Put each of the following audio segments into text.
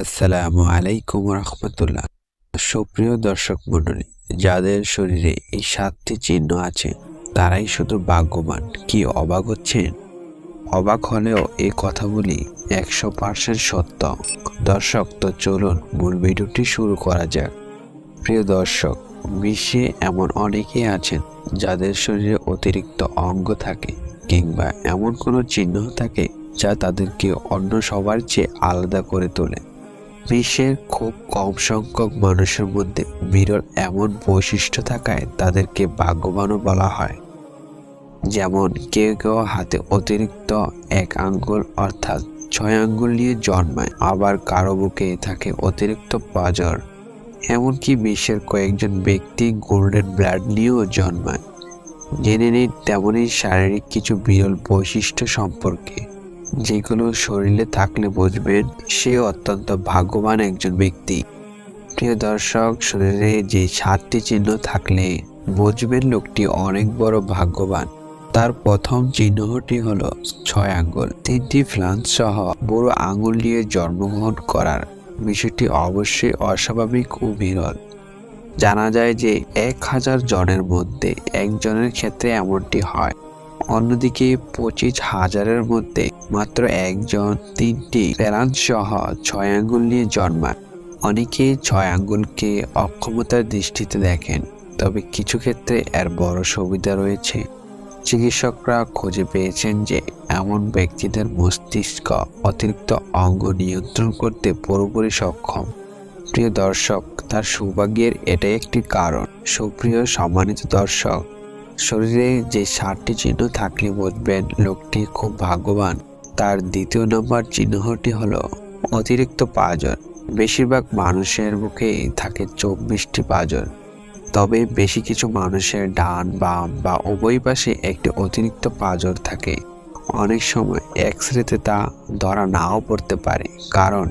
আসসালামু আলাইকুম রহমতুল্লাহ। সুপ্রিয় দর্শক মণ্ডলী, যাদের শরীরে এই সাতটি চিহ্ন আছে, তারাই শুধু ভাগ্যবান। কি অবাক হচ্ছেন? অবাক হলেও এই কথাগুলি একশো পার্সেন্ট সত্য। দর্শক, তো চলুন মূল ভিডিওটি শুরু করা যাক। প্রিয় দর্শক, বিশ্বে এমন অনেকেই আছেন যাদের শরীরে অতিরিক্ত অঙ্গ থাকে কিংবা এমন কোনো চিহ্ন থাকে যা তাদেরকে অন্য সবার চেয়ে আলাদা করে তোলে। বিশ্বের খুব কম সংখ্যক মানুষের মধ্যে বিরল এমন বৈশিষ্ট্য থাকায় তাদেরকে ভাগ্যবানও বলা হয়। যেমন কেউ কেউ হাতে অতিরিক্ত এক আঙ্গুল অর্থাৎ ছয় আঙ্গুল নিয়ে জন্মায়, আবার কারও বুকে থাকে অতিরিক্ত পাজর এমনকি বিশ্বের কয়েকজন ব্যক্তি গোল্ডেন ব্লাড নিয়েও জন্মায়। জেনে নিন তেমনই শারীরিক কিছু বিরল বৈশিষ্ট্য সম্পর্কে। যেগুলো শরীরে থাকলে বুঝবেন সে অত্যন্ত ভাগ্যবান একজন ব্যক্তি। প্রিয় দর্শক, শরীরে যে সাতটি চিহ্ন থাকলে বুঝবেন লোকটি অনেক বড় ভাগ্যবান। তার প্রথম চিহ্নটি হল ছয় আঙ্গুল। তিনটি ফ্লান্স সহ বড় আঙ্গুল নিয়ে জন্মগ্রহণ করার। বিষয়টি অবশ্যই অস্বাভাবিক ও বিরল। জানা যায় যে এক হাজার জনের মধ্যে একজনের ক্ষেত্রে এমনটি হয়। অন্যদিকে পঁচিশ হাজারের মধ্যে মাত্র একজন তিনটি প্যারান সহ ছয় আঙ্গুল নিয়ে জন্মায়। অনেকে ছয় আঙ্গুলকে অক্ষমতার দৃষ্টিতে দেখেন, তবে কিছু ক্ষেত্রে এর বড় সুবিধা রয়েছে। চিকিৎসকরা খুঁজে পেয়েছেন যে এমন ব্যক্তিদের মস্তিষ্ক অতিরিক্ত অঙ্গ নিয়ন্ত্রণ করতে পুরোপুরি সক্ষম। প্রিয় দর্শক, তার সৌভাগ্যের এটাই একটি কারণ। সুপ্রিয়, সম্মানিত দর্শক শরীরে যে ষাটটি চিহ্ন থাকলে বুঝবেন লোকটি খুব ভাগ্যবান। তার দ্বিতীয় নম্বর চিহ্নটি হলো অতিরিক্ত পাজর বেশিরভাগ মানুষের বুকে থাকে চব্বিশটি পাজর তবে বেশি কিছু মানুষের ডান, বাম বা উভয় পাশে একটি অতিরিক্ত পাজর থাকে। অনেক সময় এক্স রেতে তা ধরা নাও পড়তে পারে, কারণ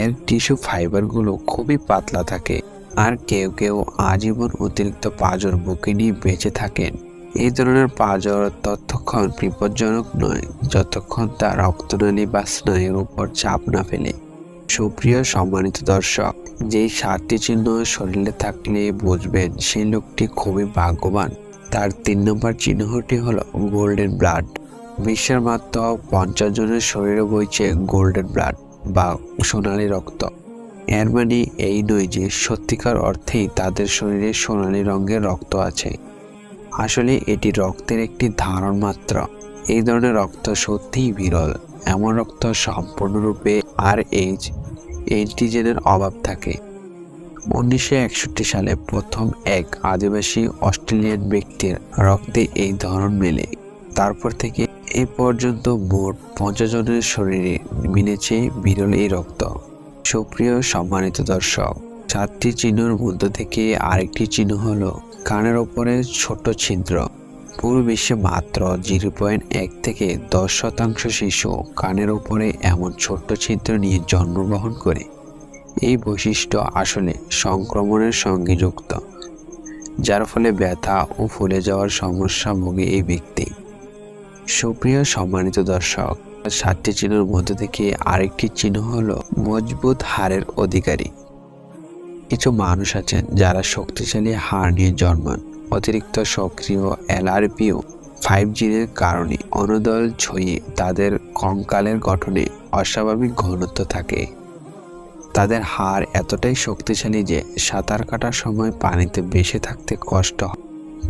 এর টিস্যু ফাইবারগুলো খুবই পাতলা থাকে। আর কেউ কেউ আজীবন অতিরিক্ত পাজর বুকে নিয়ে বেঁচে থাকেন। এই ধরনের পাজর ততক্ষণ বিপজ্জনক নয়, যতক্ষণ তা রক্তনালী বা স্নায়ুর উপর চাপ না ফেলে। সুপ্রিয় সম্মানিত দর্শক, যেই সাতটি চিহ্ন শরীরে থাকলে বুঝবেন সেই লোকটি খুবই ভাগ্যবান। তার তিন নম্বর চিহ্নটি হলো গোল্ডেন ব্লাড। বিশ্বের মাত্র পঞ্চাশ জনের শরীরে বইছে গোল্ডেন ব্লাড বা সোনালী রক্ত। এর মানে এই নয় যে সত্যিকার অর্থেই তাদের শরীরে সোনালী রঙের রক্ত আছে। আসলে এটি রক্তের একটি ধারণ মাত্র। এই ধরনের রক্ত সত্যিই বিরল। এমন রক্ত সম্পূর্ণরূপে আর এইচ এন্টিজেনের অভাব থাকে। উনিশশো একষট্টি সালে প্রথম এক আদিবাসী অস্ট্রেলিয়ান ব্যক্তির রক্তে এই ধরন মেলে। তারপর থেকে এ পর্যন্ত মোট পঞ্চাশ জনের শরীরে মিলেছে বিরল এই রক্ত। সুপ্রিয় সম্মানিত দর্শক সাতটি চিহ্নের মধ্য থেকে আরেকটি চিহ্ন হলো কানের ওপরে ছোট ছিদ্র। পুরো বিশ্বে মাত্র জিরো পয়েন্ট এক থেকে দশ শতাংশ শিশু কানের ওপরে এমন ছোট্ট ছিদ্র নিয়ে জন্মগ্রহণ করে। এই বৈশিষ্ট্য আসলে সংক্রমণের সঙ্গে যুক্ত, যার ফলে ব্যথা ও ফুলে যাওয়ার সমস্যা ভোগে এই ব্যক্তি। সুপ্রিয় সম্মানিত দর্শক সাতটি চিহ্নের মধ্যে থেকে আরেকটি চিহ্ন হলো মজবুত হাড়ের অধিকারী। কিছু মানুষ আছেন যারা শক্তিশালী হাড় নিয়ে জন্মান, অতিরিক্ত সক্রিয় এলআরপিও ফাইভ জিনের কারণে অনুদল ছড়িয়ে তাদের কঙ্কালের গঠনে অস্বাভাবিক ঘনত্ব থাকে। তাদের হাড় এতটাই শক্তিশালী যে সাঁতার কাটার সময় পানিতে বেশি থাকতে কষ্ট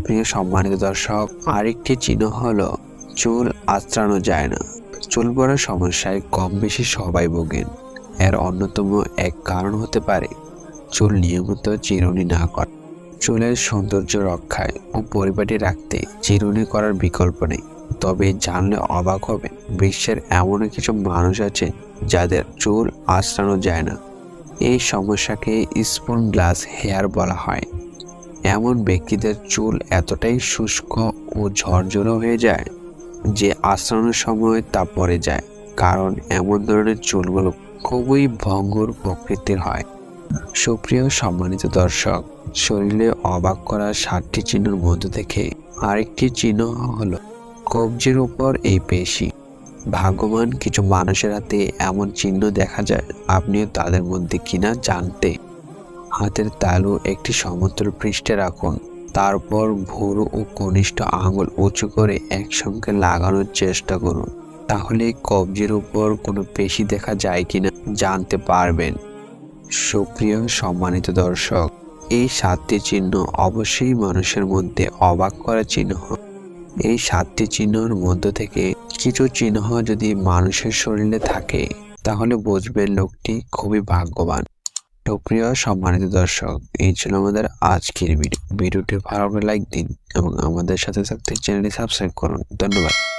প্রিয় সম্মানিত দর্শক, আরেকটি চিহ্ন হলো চুল আঁচড়ানো যায় না। চুল পড়ার সমস্যায় কম বেশি সবাই ভোগেন। এর অন্যতম এক কারণ হতে পারে চুল নিয়মিত চিরুনি না করা। চুলের সৌন্দর্য রক্ষায় ও পরিপাটি রাখতে চিরুনি করার বিকল্প নেই। তবে জানলে অবাক হবে বিশ্বের এমন কিছু মানুষ আছে যাদের চুল আঁচড়ানো যায় না। এই সমস্যাকে স্পুন গ্লাস হেয়ার বলা হয়। এমন ব্যক্তিদের চুল এতটাই শুষ্ক ও ঝরঝরে হয়ে যায় যে আশ্রানোর সময় তা পড়ে যায়, কারণ এমন ধরনের চুলগুলো খুবই ভঙ্গুর প্রকৃতির হয়। সুপ্রিয় সম্মানিত দর্শক, শরীরে অবাক করা ষাটটি চিহ্নের মধ্য থেকে আরেকটি চিহ্ন হলো কবজির উপর এই পেশি। ভাগ্যবান কিছু মানুষের হাতে এমন চিহ্ন দেখা যায়, আপনিও তাদের মধ্যে কিনা জানতে। হাতের তালু একটি সমতল পৃষ্ঠে রাখুন। তারপর ভুরু ও কনিষ্ঠ আঙুল উঁচু করে একসঙ্গে লাগানোর চেষ্টা করুন। তাহলে কবজির উপর কোনো পেশি দেখা যায় কিনা জানতে পারবেন। সুপ্রিয় সম্মানিত দর্শক, এই সাতটি চিহ্ন অবশ্যই মানুষের মধ্যে অবাক করা চিহ্ন। এই সাতটি চিহ্নর মধ্য থেকে কিছু চিহ্ন যদি মানুষের শরীরে থাকে, তাহলে বুঝবেন লোকটি খুবই ভাগ্যবান। সুপ্রিয় সম্মানিত দর্শক, এই ছিল আমাদের আজকের ভিডিও। ভিডিওটি ভালো করে লাইক দিন এবং আমাদের সাথে থাকতে চ্যানেলটি সাবস্ক্রাইব করুন। ধন্যবাদ।